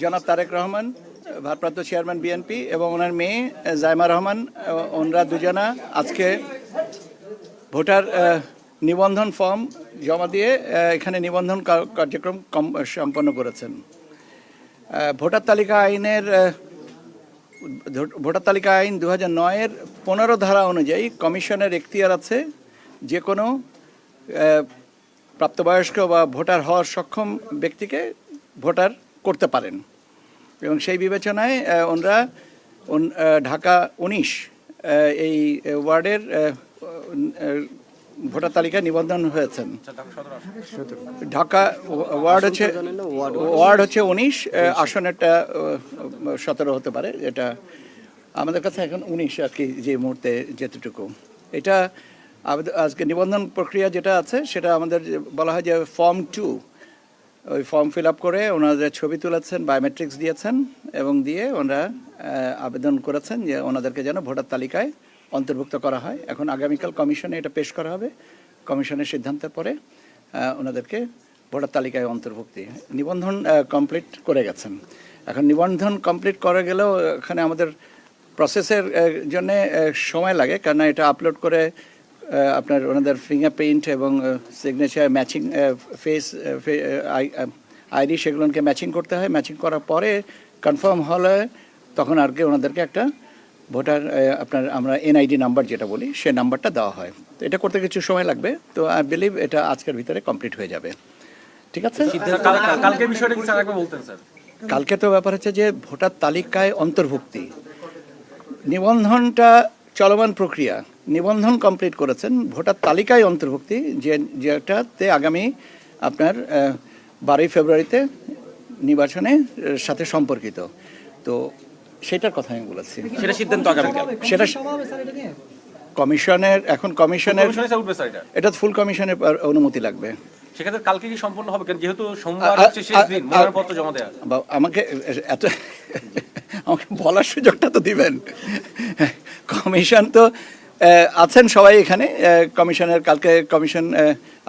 জনাব তারেক রহমান, ভারপ্রাপ্ত chairman BNP এবং ওনার মেয়ে জাইমা রহমান ওনারা দুজনা আজকে ভোটার নিবন্ধন ফর্ম জমা দিয়ে এখানে নিবন্ধন কার্যক্রম সম্পন্ন করেছেন। ভোটার তালিকা আইনের ভোটার তালিকা আইন দু হাজার নয়ের পনেরো ধারা অনুযায়ী কমিশনের এখতিয়ার আছে যে কোনো প্রাপ্তবয়স্ক বা ভোটার হওয়ার সক্ষম ব্যক্তিকে ভোটার করতে পারেন। এবং সেই বিবেচনায় ওনারা ঢাকা উনিশ এই ওয়ার্ডের ভোটার তালিকায় নিবন্ধন হয়েছেন। ঢাকা ওয়ার্ড হচ্ছে ওয়ার্ড হচ্ছে উনিশ আসনেরটা সতেরো হতে পারে। এটা আমাদের কাছে এখন উনিশ আর কি যে মুহূর্তে যেতটুকু এটা আজকে নিবন্ধন প্রক্রিয়া যেটা আছে সেটা আমাদের বলা হয় যে ফর্ম টু ওই ফর্ম ফিল আপ করে ওনাদের ছবি তুলেছেন বায়োমেট্রিক্স দিয়েছেন এবং দিয়ে ওনারা আবেদন করেছেন যে ওনাদেরকে যেন ভোটার তালিকায় অন্তর্ভুক্ত করা হয়। এখন আগামীকাল কমিশনে এটা পেশ করা হবে। কমিশনের সিদ্ধান্তের পরে ওনাদেরকে ভোটার তালিকায় অন্তর্ভুক্তি। নিবন্ধন কমপ্লিট করে গেছেন। এখন নিবন্ধন কমপ্লিট করে গেলেও এখানে আমাদের প্রসেসের জন্য সময় লাগে কারণ এটা আপলোড করে আপনার ওনাদের ফিঙ্গারপ্রিন্ট এবং সিগনেচার ম্যাচিং ফেস আইডি সেগুলোকে ম্যাচিং করতে হয়। ম্যাচিং করার পরে কনফার্ম হলে তখন আর কি ওনাদেরকে একটা ভোটার আপনার আমরা এনআইডি নাম্বার যেটা বলি সে নাম্বারটা দেওয়া হয়। তো এটা করতে কিছু সময় লাগবে। তো আই বিলিভ এটা আজকের ভিতরে কমপ্লিট হয়ে যাবে। ঠিক আছে? বিষয়টা বলতেন স্যার? কালকে তো ব্যাপার হচ্ছে যে ভোটার তালিকায় অন্তর্ভুক্তি। নিবন্ধনটা চলমান প্রক্রিয়া। নিবন্ধন কমপ্লিট করেছেন ভোটার তালিকায় অন্তর্ভুক্তি যে যেটাতে আগামী আপনার বারোই ফেব্রুয়ারিতে নির্বাচনের সাথে সম্পর্কিত। তো সেটার কথা আমি বলেছি। সেটা সিদ্ধান্ত আগামীকাল সেটা কমিশনের এখন কমিশনের এটা? ফুল কমিশনের অনুমতি লাগবে। সেক্ষেত্রে কালকে কি সম্পূর্ণ হবে? কারণ যেহেতু সোমবার হচ্ছে শেষ দিন মনোনয়নপত্র জমা দেওয়ার। আমাকে এত আমাকে বলার সুযোগটা তো দিবেন। কমিশন তো আছেন সবাই এখানে? কমিশনের, কালকে কমিশন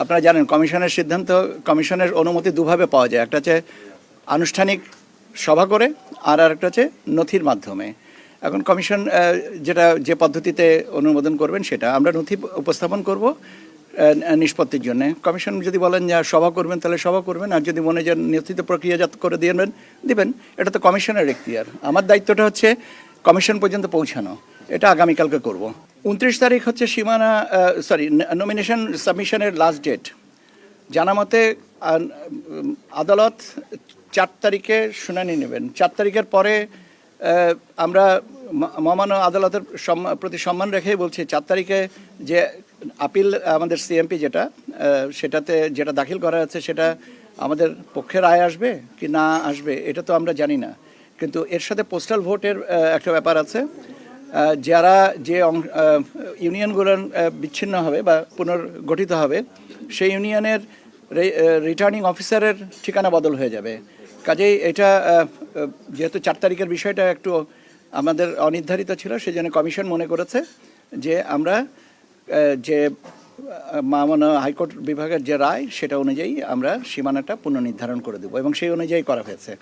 আপনারা জানেন, কমিশনের সিদ্ধান্ত, কমিশনের অনুমতি দুভাবে পাওয়া যায়। একটা হচ্ছে আনুষ্ঠানিক সভা করে, আর আরেকটা হচ্ছে নথির মাধ্যমে। এখন কমিশন যেটা, যে পদ্ধতিতে অনুমোদন করবেন সেটা আমরা নথি উপস্থাপন করব নিষ্পত্তির জন্য। কমিশন যদি বলেন যে সভা করবেন, তাহলে সভা করবেন। আর যদি মনে যে নিয়ন্ত্রিত প্রক্রিয়াজাত করে দিবেন দিবেন, এটা তো কমিশনের এখতিয়ার আমার দায়িত্বটা হচ্ছে কমিশন পর্যন্ত পৌঁছানো। এটা আগামীকালকে করব। উনত্রিশ তারিখ হচ্ছে সীমানা সরি নমিনেশন সাবমিশনের লাস্ট ডেট জানা মতে আদালত চার তারিখে শুনানি নেবেন। চার তারিখের পরে আমরা মহামান্য আদালতের প্রতি সম্মান রেখেই বলছি, চার তারিখে যে আপিল, আমাদের সিএমপি যেটা সেটাতে যেটা দাখিল করা আছে, সেটা আমাদের পক্ষের রায় আসবে কি না আসবে, এটা তো আমরা জানি না। কিন্তু এর সাথে পোস্টাল ভোটের একটা ব্যাপার আছে। যারা যে ইউনিয়নগুলো বিচ্ছিন্ন হবে বা পুনর্গঠিত হবে, সেই ইউনিয়নের রিটার্নিং অফিসারের ঠিকানা বদল হয়ে যাবে। কাজেই এটা যেহেতু চার তারিখের বিষয়টা একটু আমাদের অনির্ধারিত ছিল সেই জন্য কমিশন মনে করেছে যে আমরা যে মামন হাইকোর্ট বিভাগের যে রায়, সেটা অনুযায়ী আমরা সীমানাটা পুনর্নির্ধারণ করে দেবো এবং সেই অনুযায়ী করা হয়েছে।